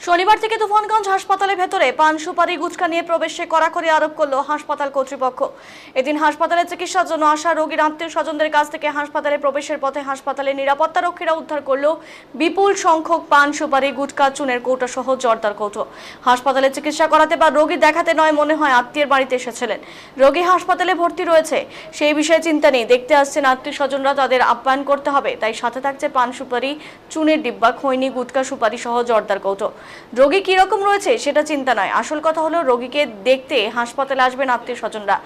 শনিবার থেকে তুফানগঞ্জ হাসপাতালের ভেতরে পান সুপারি গুটখা নিয়ে প্রবেশে কড়াকড়ি আরোপ করল হাসপাতাল কর্তৃপক্ষ। এদিন হাসপাতালে চিকিৎসার জন্য আসা রোগীর আত্মীয় স্বজনদের কাছ থেকে হাসপাতালে প্রবেশের পথে হাসপাতালের নিরাপত্তা রক্ষীরা উদ্ধার করল বিপুল সংখ্যক পান সুপারি গুটকা, চুনের কৌটো সহ জর্দার কৌটো। হাসপাতালে চিকিৎসা করাতে বা রোগী দেখাতে নয় মনে হয় আত্মীয়ের বাড়িতে এসেছিলেন। রোগী হাসপাতালে ভর্তি রয়েছে। সেই বিষয়ে চিন্তা নেই। দেখতে আসছেন আত্মীয় স্বজনরা তাদের আপ্যায়ন করতে হবে। তাই সাথে থাকছে পান সুপারি, চুনের ডিব্বা, খৈনি, গুটকা, সুপারি সহ জর্দার কৌটো। রোগী কীরকম রয়েছে সেটা চিন্তা নয়। আসল কথা হলো, রোগীকে দেখতে হাসপাতালে আসবেন আত্মীয় স্বজনরা।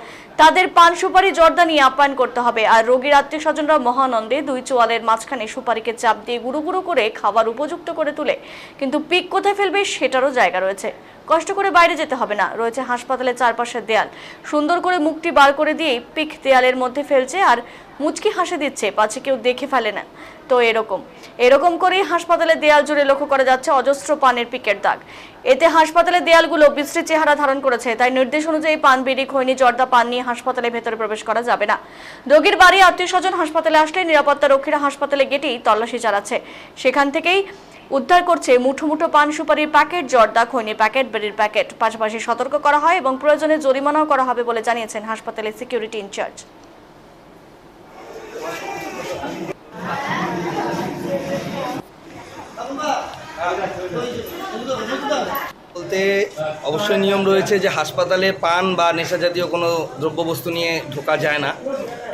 তাদের পান সুপারি জর্দা নিয়ে আপ্যায়ন করতে হবে। আর রোগীর আত্মীয় স্বজনরা মহানন্দে দুই চোয়ালের মাঝখানে সুপারিকে চাপ দিয়ে গুঁড়ো গুঁড়ো করে খাবার উপযুক্ত করে তুলে। কিন্তু পিক কোথায় ফেলবে সেটারও জায়গা রয়েছে। কষ্ট করে বাইরে যেতে হবে না। রয়েছে হাসপাতালের চারপাশের দেয়াল। সুন্দর করে মুখটি বার করে দিয়ে পিক দেয়ালের মধ্যে ফেলছে। আর মুচকি হাসি দিচ্ছে, পাছে কেউ দেখে ফেলে না। তো এরকম এরকম করেই হাসপাতালের দেয়াল জুড়ে লক্ষ্য করা যাচ্ছে অজস্র পানের পিকের দাগ। এতে হাসপাতালের দেয়ালগুলো বিশ্রী চেহারা ধারণ করেছে, তাই নির্দেশ অনুযায়ী পান, বিড়ি, খৈনি, জর্দা, পান নিয়ে হাসপাতালের ভেতরে প্রবেশ করা যাবে না। রোগীর বাড়ি আত্মীয় স্বজন হাসপাতালে আসলে নিরাপত্তা রক্ষীরা হাসপাতালে গেটেই তল্লাশি চালাচ্ছে। সেখান থেকেই উদ্ধার করছে মুঠো মুঠো পান, সুপারির প্যাকেট, জর্দা, খৈনি প্যাকেট বেরির প্যাকেট। পাশাপাশি সতর্ক করা হয় এবং প্রয়োজনে জরিমানাও করা হবে বলে জানিয়েছেন হাসপাতালের সিকিউরিটি ইনচার্জ। বলতে অবশ্যই নিয়ম রয়েছে যে হাসপাতালে পান বা নেশা জাতীয় কোনো দ্রব্যবস্তু নিয়ে ঢোকা যায় না।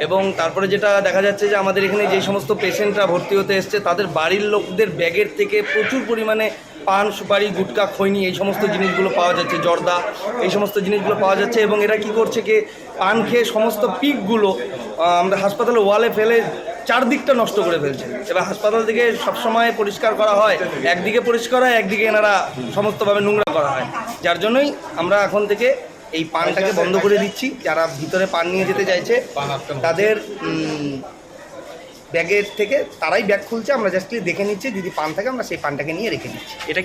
এবং তারপরে যেটা দেখা যাচ্ছে যে আমাদের এখানে যে সমস্ত পেশেন্টরা ভর্তি হতে এসছে, তাদের বাড়ির লোকদের ব্যাগের থেকে প্রচুর পরিমাণে পান, সুপারি, গুটকা, খৈনি এই সমস্ত জিনিসগুলো পাওয়া যাচ্ছে, জর্দা এই সমস্ত জিনিসগুলো পাওয়া যাচ্ছে এবং এরা কি করছে কি, পান খেয়ে সমস্ত পিকগুলো আমরা হাসপাতালে ওয়ালে ফেলে চারদিকটা নষ্ট করে ফেলছে। এবার হাসপাতাল থেকে সবসময় পরিষ্কার করা হয়, একদিকে পরিষ্কার হয়, একদিকে এনারা সমস্তভাবে নোংরা করা হয়। যার জন্যই আমরা এখন থেকে এই পানটাকে বন্ধ করে দিচ্ছি। যারা ভিতরে পান নিয়ে যেতে চাইছে, তাদের ব্যাগের থেকে তারাই ব্যাগ খুলছে। আমরা জাস্টলি দেখে নিচ্ছি, যদি পান থাকে আমরা সেই পানটাকে নিয়ে রেখে দিচ্ছি। এটা